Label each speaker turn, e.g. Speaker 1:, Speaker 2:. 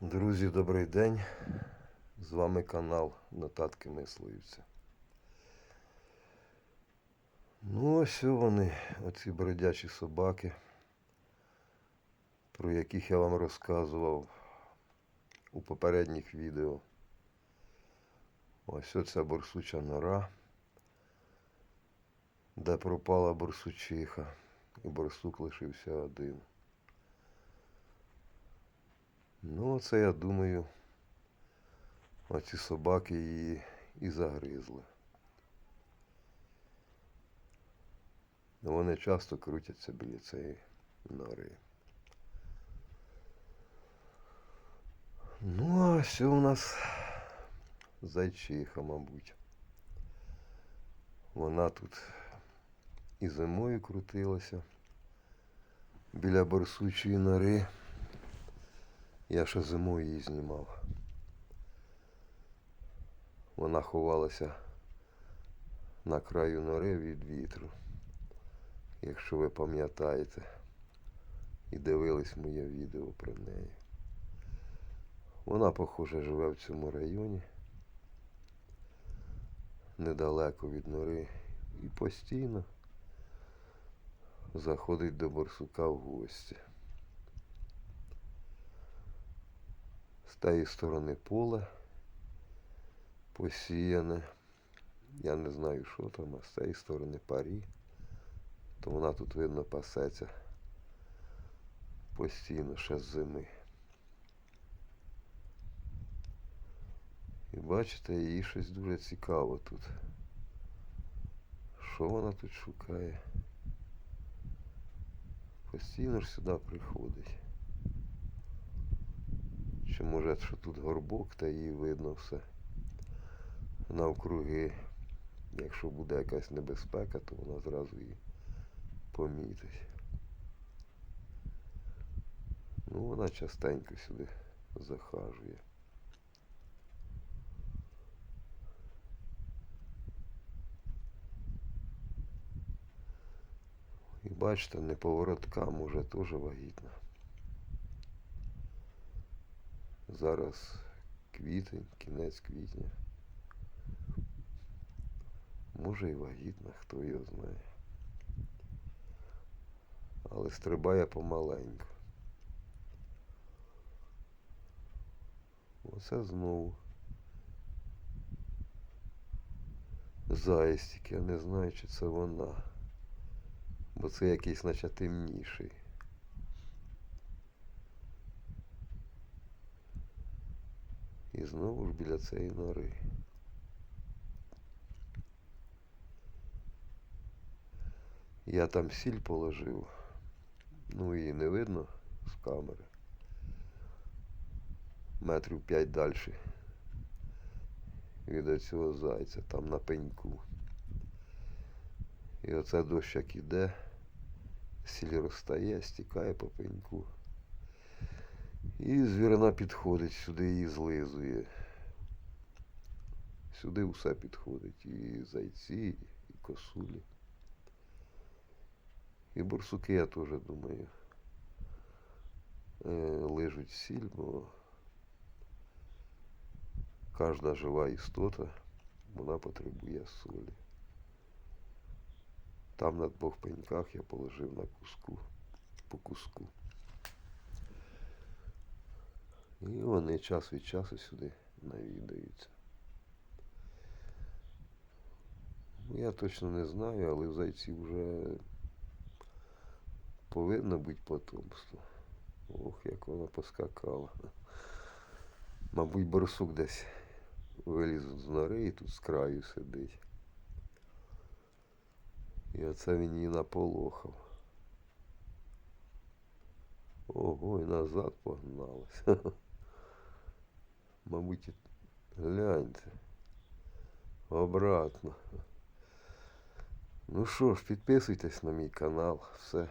Speaker 1: Друзі, добрий день. З вами канал Нотатки Мисливця. Ну, ось вони, оці бродячі собаки, про яких я вам розказував у попередніх відео. Ось оця борсуча нора, де пропала борсучиха, і борсук лишився один. Ну, це я думаю, оці собаки її і загризли. Вони часто крутяться біля цієї нори. Ну, а ось у нас зайчиха, мабуть. Вона тут і зимою крутилася біля борсучої нори. Я ще зимою її знімав. Вона ховалася на краю нори від вітру. Якщо ви пам'ятаєте і дивились моє відео про неї. Вона, похоже, живе в цьому районі. Недалеко від нори. І постійно заходить до борсука в гості. Тієї сторони поле посіяне. Я не знаю, що там, а з цієї сторони парі. То вона тут видно пасеться постійно ще з зими. І бачите, їй щось дуже цікаво тут. Що вона тут шукає? Постійно ж сюди приходить. Чи може, що тут горбок, та їй видно все навкруги. Якщо буде якась небезпека, то вона зразу її помітить. Ну, вона частенько сюди захажує. І бачите, неповоротка може теж вагітна. Зараз квітень, кінець квітня. Може і вагітна, хто його знає. Але стрибає помаленьку. Оце знову. Заєстік, я не знаю, чи це вона. Бо це якийсь наче темніший. І знову ж біля цієї нори. Я там сіль положив. Ну її не видно з камери. Метрів п'ять далі. Від цього зайця, там на пеньку. І оце дощ як іде, сіль розтає, стікає по пеньку. І звірина підходить, сюди її злизує. Сюди все підходить. І зайці, і косулі. І борсуки, я теж думаю, е, лижуть сіль, бо кожна жива істота, вона потребує солі. Там на двох пеньках я положив на куску, по куску. І вони час від часу сюди навідаються. Я точно не знаю, але в зайців вже повинно бути потомство. Ох, як вона поскакала. Мабуть, борсук десь виліз з нори і тут з краю сидить. І оце він її наполохав. Ого, і назад погналася. Мабуть, гляньте. Обратно. Ну що ж, підписуйтесь на мій канал. Все.